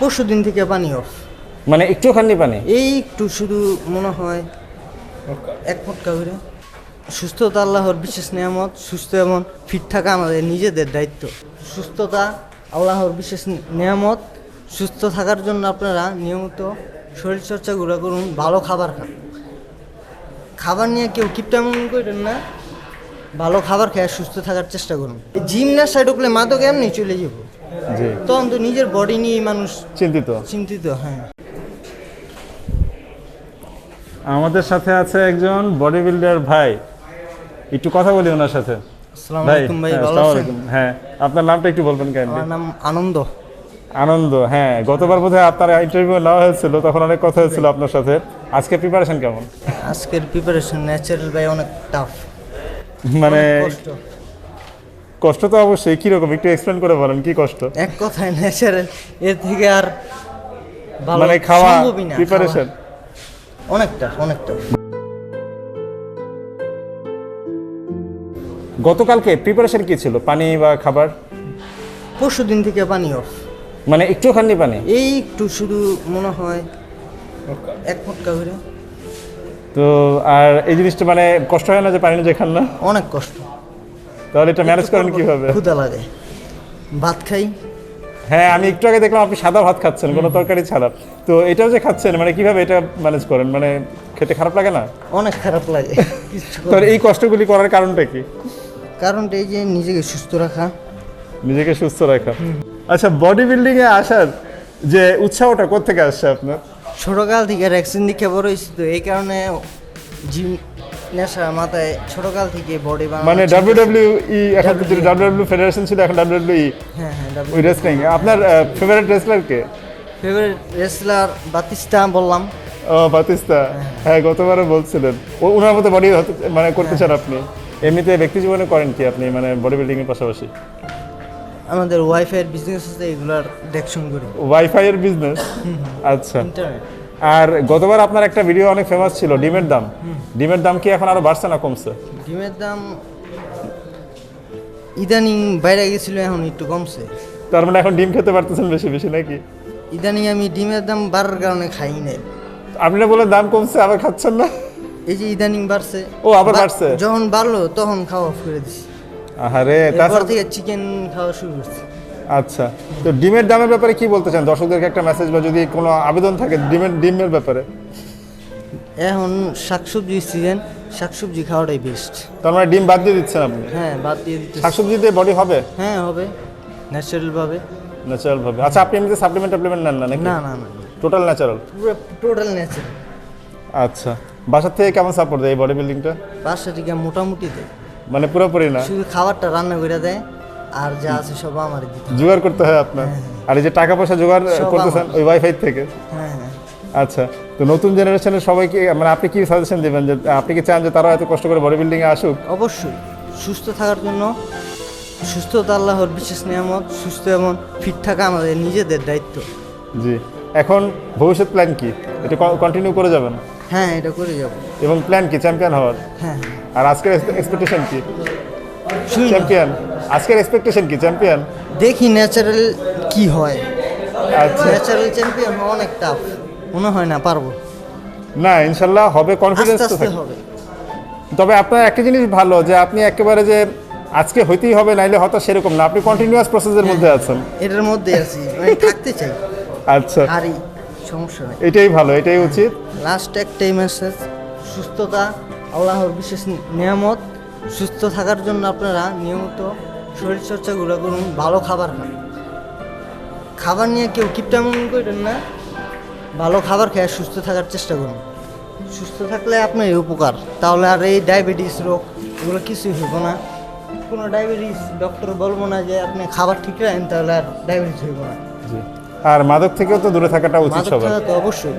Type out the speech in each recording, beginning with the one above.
পরশু দিন থেকে পানি অফ মানে একটু একটুখানি পানি? এই একটু শুধু মনে হয় এক ফটকা করে। সুস্থতা আল্লাহর বিশেষ নিয়ামত সুস্থ এবং ফিট থাকা আমাদের নিজেদের দায়িত্ব। সুস্থতা আল্লাহর বিশেষ নিয়ামত সুস্থ থাকার জন্য আপনারা নিয়মিত শরীরচর্চাগুলো করুন ভালো খাবার খান। খাবার নিয়ে কেউ কিপটামন করেন না ভালো খাবার খেয়ে সুস্থ থাকার চেষ্টা করুন। জিম না সাইড মাদক এমনি চলে যাব। তখন তো নিজের বডি নিয়ে মানুষ চিন্তিত। চিন্তিত হ্যাঁ। আমাদের সাথে আছে একজন বডি বিল্ডার ভাই। একটু কথা বলি ওনার সাথে। আসসালামু আলাইকুম ভাই হ্যাঁ, ভালো আছেন? হ্যাঁ আপনার নামটা একটু বলবেন কেন? আমার নাম আনন্দ। আনন্দ হ্যাঁ গতবার বোধহয় আপনার ইন্টারভিউ নেওয়া হয়েছিল তখন অনেক কথা হয়েছিল আপনার সাথে। আজকে প্রিপারেশন কেমন? আজকের প্রিপারেশন ন্যাচারাল ভাই অনেক টাফ মানে কষ্ট তো অবশ্যই কীরকম? একটু এক্সপ্লেন করে বলেন কি কষ্ট? এক কথায় ন্যাচারাল এর থেকে আর মানে খাওয়া প্রিপারেশন অনেকটা অনেকটা। গতকালকে প্রিপারেশন কি ছিল? পানি বা খাবার? পরশু দিন থেকে পানি অফ মানে একটু একটুখানি পানি? এই একটু শুধু মনে হয় এক ফটকা করে। তো আর এই জিনিসটা মানে কষ্ট হয় না যে পানি যে খান না? অনেক কষ্ট। তাহলে এটা ম্যানেজ করেন কীভাবে? ক্ষুদা লাগে। ভাত খাই? হ্যাঁ আমি একটু আগে দেখলাম আপনি সাদা ভাত খাচ্ছেন কোনো তরকারি ছাড়া। তো এটাও যে খাচ্ছেন মানে কীভাবে এটা ম্যানেজ করেন? মানে খেতে খারাপ লাগে না? অনেক খারাপ লাগে। তো এই কষ্টগুলি করার কারণটা কি? কারণটা এই যে নিজেকে সুস্থ রাখা। নিজেকে সুস্থ রাখা। আচ্ছা বডি বিল্ডিং এ আসার যে উৎসাহটা কোথেকে আসছে আপনার? ছোটকাল থেকে ভ্যাকসিন দীক্ষা বড় হয়েছি তো এই কারণে জিম নেশা মাথায় ছোটকাল থেকে বডি মানে ডাব্লিউ ডাব্লিউ ই এখন তো ডাব্লিউ ডাব্লিউ ফেডারেশন ছিল এখন ডাব্লিউ ডাব্লিউ ই হ্যাঁ হ্যাঁ ওই রেসলিং আপনার ফেভারিট রেসলার কে? ফেভারিট রেসলার বাতিস্তা বললাম। ও বাতিস্তা হ্যাঁ গতবারও বলছিলেন। ও ওনার মতো বডি মানে করতে চান আপনি? এমনিতে ব্যক্তি জীবনে করেন কি আপনি মানে বডি বিল্ডিং এর পাশাপাশি? আমাদের ওয়াইফাইয়ের বিজনেস আছে এগুলার দেখশন করি। ওয়াইফাই এর বিজনেস আচ্ছা। ইন্টারনেট আর গতবার আপনার একটা ভিডিও অনেক ফেমাস ছিল ডিমের দাম। ডিমের দাম কি এখন আরও বাড়ছে না কমছে? ডিমের দাম ইদানিং বাইরে গেছিল এখন একটু কমছে। তার মানে এখন ডিম খেতে পারতেছেন বেশি বেশি নাকি? ইদানিং আমি ডিমের দাম বাড়ার কারণে খাই নাই। আপনি বলে দাম কমছে আবার খাচ্ছেন না? এই যে ইদানিং বাড়ছে। ও, আবার বাড়ছে? যখন বাড়লো তখন খাওয়া অফ করে দিছি। আহারে তাছাড়া থেকে চিকেন খাওয়া শুরু করছি। আচ্ছা তো ডিমের দামের ব্যাপারে কি বলতে চান? দর্শকদেরকে একটা মেসেজ বা যদি কোনো আবেদন থাকে ডিমের ডিমের ব্যাপারে। এখন শাকসবজি সিজন শাকসবজি খাওয়াটাই বেস্ট তার মানে ডিম বাদ দিয়ে দিচ্ছেন আপনি? হ্যাঁ বাদ দিয়ে দিতে শাকসবজি দিয়ে বডি হবে? হ্যাঁ হবে। ন্যাচারাল ভাবে। ন্যাচারাল ভাবে। আচ্ছা আপনি এমনিতে সাপ্লিমেন্ট টাপ্লিমেন্ট নেন না নাকি? না না না। টোটাল ন্যাচারাল পুরো টোটাল ন্যাচারাল আচ্ছা। বাসার থেকে কেমন সাপোর্ট দেয় এই বডি বিল্ডিংটা বাসা থেকে মোটামুটি দেয়। মানে পুরোপুরি না? শুধু খাবারটা রান্না করে দেয়। আর যা আছে সব আমার জোগাড় করতে হয় আপনার। আর এই যে টাকা পয়সা জোগাড় করতেছেন ওই ওয়াইফাই থেকে? হ্যাঁ হ্যাঁ। আচ্ছা তো নতুন জেনারেশনের সবাইকে মানে আপনি কি সাজেশন দেবেন যে আপনি কি চান যে তারা এত কষ্ট করে বডি বিল্ডিং এ আসুক? অবশ্যই। সুস্থ থাকার জন্য সুস্থতা আল্লাহর বিশেষ নিয়ামত সুস্থ এবং ফিট থাকা আমাদের নিজেদের দায়িত্ব। জি। এখন ভবিষ্যৎ প্ল্যান কি? এটা কন্টিনিউ করে যাবেন? হ্যাঁ এটা করে যাব। এবং প্ল্যান কি? চ্যাম্পিয়ন হওয়ার? হ্যাঁ হ্যাঁ। আর আজকের এক্সপেকটেশন কি। চ্যাম্পিয়ন আজকের এক্সপেকটেশন কি? চ্যাম্পিয়ন দেখি ন্যাচারাল কি হয়। আচ্ছা। ন্যাচারাল চ্যাম্পিয়ন অনেক টাফ মনে হয় না পারব। না ইনশাল্লাহ হবে কনফিডেন্স তো থাকে। তবে আপনার একটা জিনিস ভালো যে আপনি একেবারে যে আজকে হইতেই হবে নাইলে হয়তো সেরকম না। আপনি কন্টিনিউয়াস প্রসেসের মধ্যে আছেন। এটার মধ্যে আছি। থাকতে চাই। আচ্ছা। হারি সমস্যা নেই। এটাই ভালো এটাই উচিত। লাস্ট একটাই মেসেজ সুস্থতা আল্লাহর বিশেষ নিয়ামত। সুস্থ থাকার জন্য আপনারা নিয়মিত শরীরচর্চাগুলো করুন ভালো খাবার খান। খাবার নিয়ে কেউ কিপটামন করেন না ভালো খাবার খেয়ে সুস্থ থাকার চেষ্টা করুন। সুস্থ থাকলে আপনার এই উপকার। তাহলে আর এই ডায়াবেটিস রোগ এগুলো কিছুই হইব না। কোনো ডায়াবেটিস ডক্টর বলব না যে আপনি খাবার ঠিক রাখেন তাহলে আর ডায়াবেটিস হইব না। আর মাদক থেকেও তো দূরে থাকাটা উচিত সবার। তো অবশ্যই।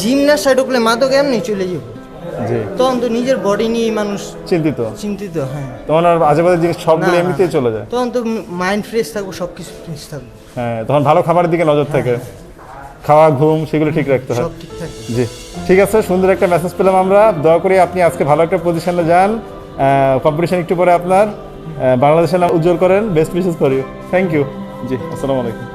জিম না সাইড উঠলে মাদক এমনি চলে যাব জি। তখন তো নিজের বডি নিয়ে মানুষ চিন্তিত। চিন্তিত হ্যাঁ। তখন আর আজেবাজে জিনিস সবগুলো না, না, এমনিতেই চলে যায়। তখন তো মাইন্ড ফ্রেশ থাকব সব কিছু ফ্রেশ থাকব। হ্যাঁ তখন ভালো খাবারের দিকে নজর থাকে। খাওয়া ঘুম সেগুলো ঠিক রাখতে হয়। জি। ঠিক আছে সুন্দর একটা মেসেজ পেলাম আমরা। দয়া করে আপনি আজকে ভালো একটা পজিশনে যান। কম্পিটিশন একটু পরে আপনার। বাংলাদেশের নাম উজ্জ্বল করেন। Best wishes for you thank you ji আসসালামু আলাইকুম।